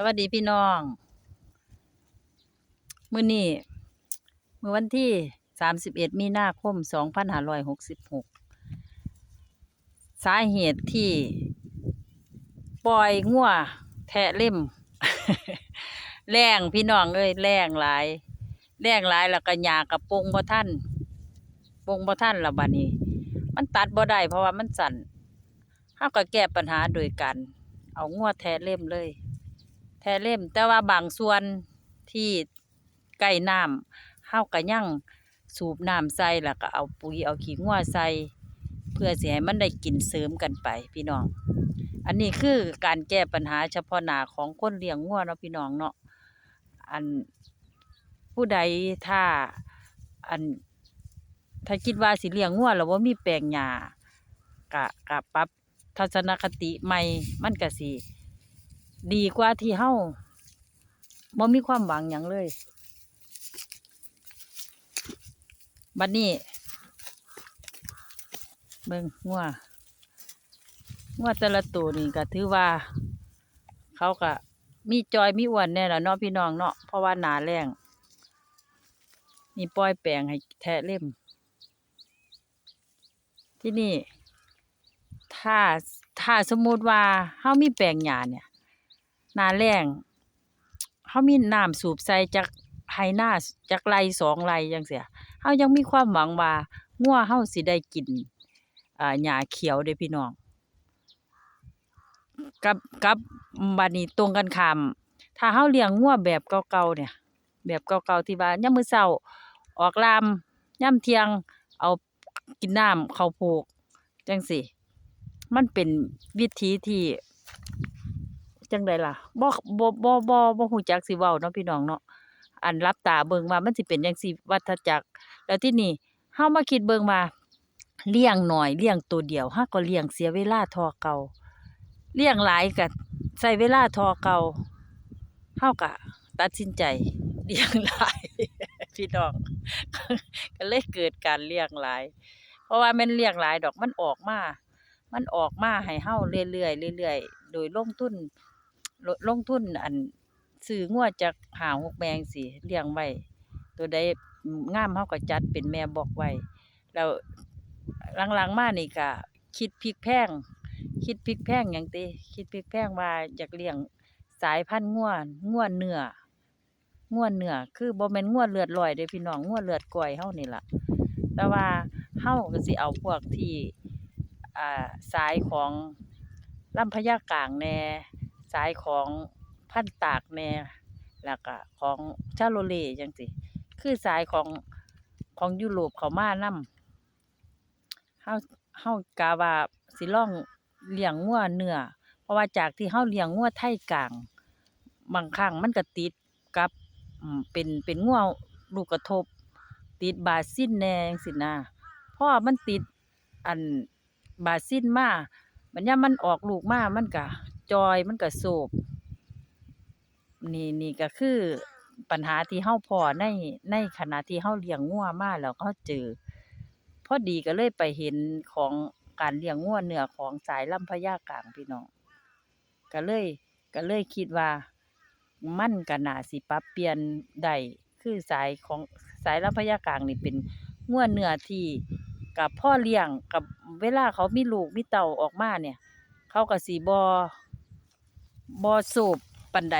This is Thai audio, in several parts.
สวัสดีพี่น้องมื้อนี้มื้อวันที่ 31 มีนาคม 2566 สาเหตุที่ปล่อยงัวแทะเล่ม แรงพี่น้องเอ้ยแรงหลาย แรงหลายแล้วก็หญ้ากระปงบ่ทันปงบ่ทันล้วบัดนี้ มันตัดบ่ได้เพราะว่ามันสั่นเฮาก็แก้ปัญหาโดยการเอางัวแทะเล่มเลย แทะเล่ม แต่ว่าบางส่วนที่ใกล้น้ำเฮาก็ยังสูบน้ำใส่แล้วก็เอาปุ๋ยเอาขี้งัวใส่ เพื่อสิให้มันได้กินเสริมกันไป พี่น้อง อันนี้คือการแก้ปัญหาเฉพาะหน้าของคนเลี้ยงงัวเนาะพี่น้องเนาะอันผู้ใดถ้าอันถ้าคิดว่าสิเลี้ยงงัวแล้วว่ามีแปลงหญ้ากะกะปรับทัศนคติใหม่มันก็สิ ดีกว่าที่เฮาบ่มีความหวังหยังเลย บัดนนี้เบิ่งงัวงัวแต่ละตัวนี่ก็ถือว่า เขาก็มีจอยมีอ้วนแน่ละเนาะพี่น้องเนาะเพราะว่าหนาแรงนี่ปล่อยแปลงให้แทะเล่ม ที่นี่ ถ้าถ้าสมมติว่าเฮามีแปลงหญ้าเนี่ย นาแล้งเฮามีน้ำสูบใส่จากไหนาจากไรสองไร่จังซี้เฮายังมีความหวังว่างัวเฮาสิได้กินอ่าหญ้าเขียวเด้พี่น้องกับกับบัดนี้ตรงกันข้ามถ้าเฮาเลี้ยงงัวแบบเก่าๆเนี่ย แบบเก่าๆที่ว่ายามมื้อเช้าออกลามยามเที่ยงเอากินน้ำเขาโพกจังซี้มันเป็นวิธีที่ จังไดล่ะบ่บ่บ่บ่บ่ฮู้จักสิเว้าเนาะพี่น้องเนาะอันหลับตาเบิ่งว่ามันสิเป็นจังซี่วัฏจักร แล้วที่นี้เฮามาคิดเบิ่งว่าเลี้ยงหน้อยเลี้ยงตัวเดียวเราก็เลี้ยงเสียเวลาทอเก่าเลี้ยงหลายก็ใช้เวลาทอเก่าเฮาก็ตัดสินใจเลี้ยงหลายพี่น้องก็เลยเกิดการเลี้ยงหลาย เพราะว่าม่นเลี้ยงหลายดอกมันออกมา มันออกมาให้เฮาเรื่อยๆเรื่อยๆ โดยลงทุน ลงทุนอันซื้องัวจากหาหกแมงซี้เลี้ยงไว้ ตัวใดงามเฮาก็จัดเป็นแม่บอกไว้ แล้วหลังๆมานี่ก็คิดพลิกแพงคิดพลิกแพงหยังติคิดพลิกแพงว่าอยากเลี้ยงสายพันธุ์งัวงัวเนื้องัวเนื้อคือบ่แม่นงัวเลือดลอยเด้พี่น้องงัวเลือดก้อยเฮานี่ล่ะ แต่ว่าเฮาก็สิเอาพวกที่อ่าสายของลำพญากลางแน่ สายของพันตากแหน่แล้วก็ของชาโลเลจังซี้คือสายของของยุโรปเขามานำเฮาเฮากะว่าสิลองเลี้ยงงัวเนื้อเพราะว่าจากที่เฮาเลี้ยงงัวไทยกลาง บางครั้งมันก็ติดกับเป็นเป็นงัวลูกกระทบ ติดบาซิลแน่จังซี้นะพอมันติดอันบาซิลมาบัดยามมันออกลูกมามันก็ จอยมันก็โซบนี่นี่ก็คือปัญหาที่เฮาพอในในขณะที่เฮาเลี้ยงงัวมาแล้วเราเจอพอดีก็เลยไปเห็นของการเลี้ยงงัวเนื้อของสายลำพญากลางพี่น้องก็เลยก็เลยคิดว่ามันก็น่าสิปรับเปลี่ยนได้คือสายของสายลำพญากลางนี่เป็นงัวเนื้อที่กับพ่อเลี้ยงกับเวลาเขามีลูกมีเต้าออกมาเนี่ย เขาก็สิบ่ บ่โซบปานใด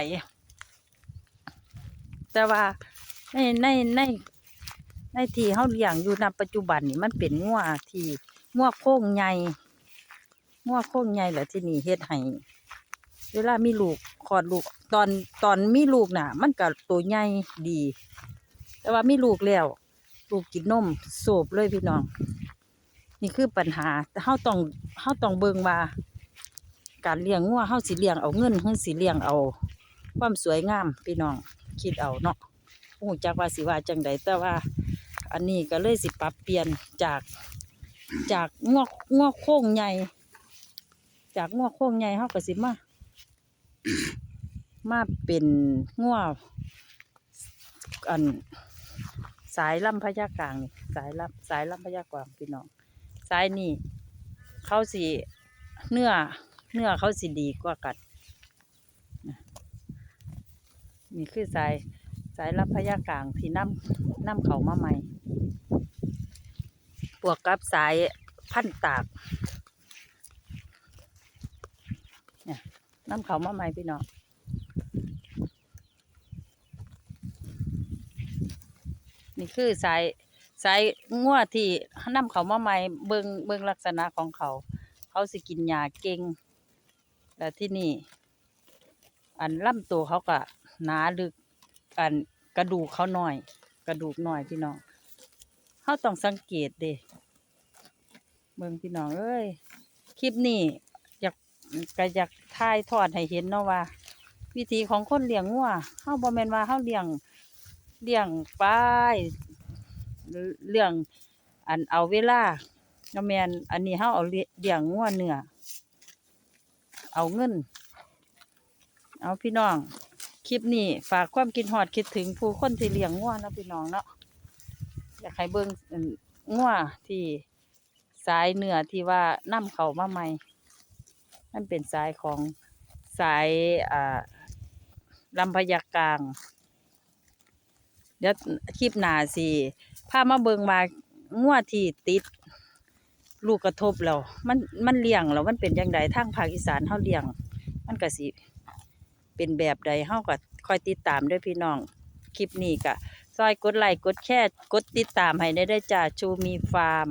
แต่ว่าในในในในที่เฮาเลี้ยงอยู่ณปัจจุบันนี่มันเป็นงัวที่งัวโครงใหญ่งัวโครงใหญ่แหล้วที่นี่เฮ็ดให้เวลามีลูกคลอดลูก ตอนตอนมีลูกน่ะ มันก็ตัวใหญ่ดี แต่ว่ามีลูกแล้วลูกกินนมโซบเลยพี่น้อง นี่คือปัญหาแต่เฮาต้องเฮาต้องเบิงว่า การเลี้ยงงัวเฮาสิเลี้ยงเอาเงินหรือสิเลี้ยงเอา ความสวยงามพี่น้องคิดเอาเนาะบ่ฮู้จักว่าสิว่าจังใดแต่ว่า อันนี้ก็เลยสิปรับเปลี่ยนจากจากงัวงัวโค้งใหญ่ จากงัวโค้งใหญ่เฮาก็สิมามาเป็นงัวอันสายลำพญากลางนี่สายลำสายลำพญากลางพี่น้องสายนี่เขาสิเนื้อ เนื้อเขาสิดีกว่ากันนะนี่คือสายสายรับพยากลางที่นำนำเขามาใหม่บวกกับสายพันตากเนี่ยนำเขามาใหม่พี่น้องนี่คือสายสายงัวที่นำเขามาใหม่เบิงเบิงลักษณะของเขา เขาสิกินหญ้าเก่ง แล้วที่นี่ อันลำตัวเขาก็หนาลึก อันกระดูกเขาหน้อย กระดูกน้อยพี่น้องเขาต้องสังเกตเด้เบิ่งพี่น้องเอ้ยคลิปนี้อยากก็อยากถ่ายทอดให้เห็นเนาะว่า วิธีของคนเลี้ยงงัวเฮาบ่แมนว่าเฮาเลี้ยงเลี้ยงไปเรื่องอันเอาเวลาบ่แมนอันนี้เฮาเอาเลี้ยงงัวเนื้อ เอาเงิน เอาพี่น้อง คลิปนี้ฝากความคิดฮอดคิดถึงผู้คนที่เลี้ยงงัวนะพี่น้องเนาะอยากให้เบิ่งอันงัวที่สายเนื้อที่ว่านํเขามาใหม่มันเป็นสายของสายอ่าลำพญากลาง เดี๋ยวคลิปหนาสิพามาเบิ่งมางัวที่ติด ลูกกระทบเรา มันมันเลี้ยงเรามันเป็นยังไงทางภาคอีสานเฮาเลี้ยง มันก็สิเป็นแบบใดเฮาก็คอยติดตามด้วยพี่น้อง คลิปนี้ก็ซอยกดไลค์กดแชร์กดติดตามให้ได้ด้อจ้าชูมีฟาร์ม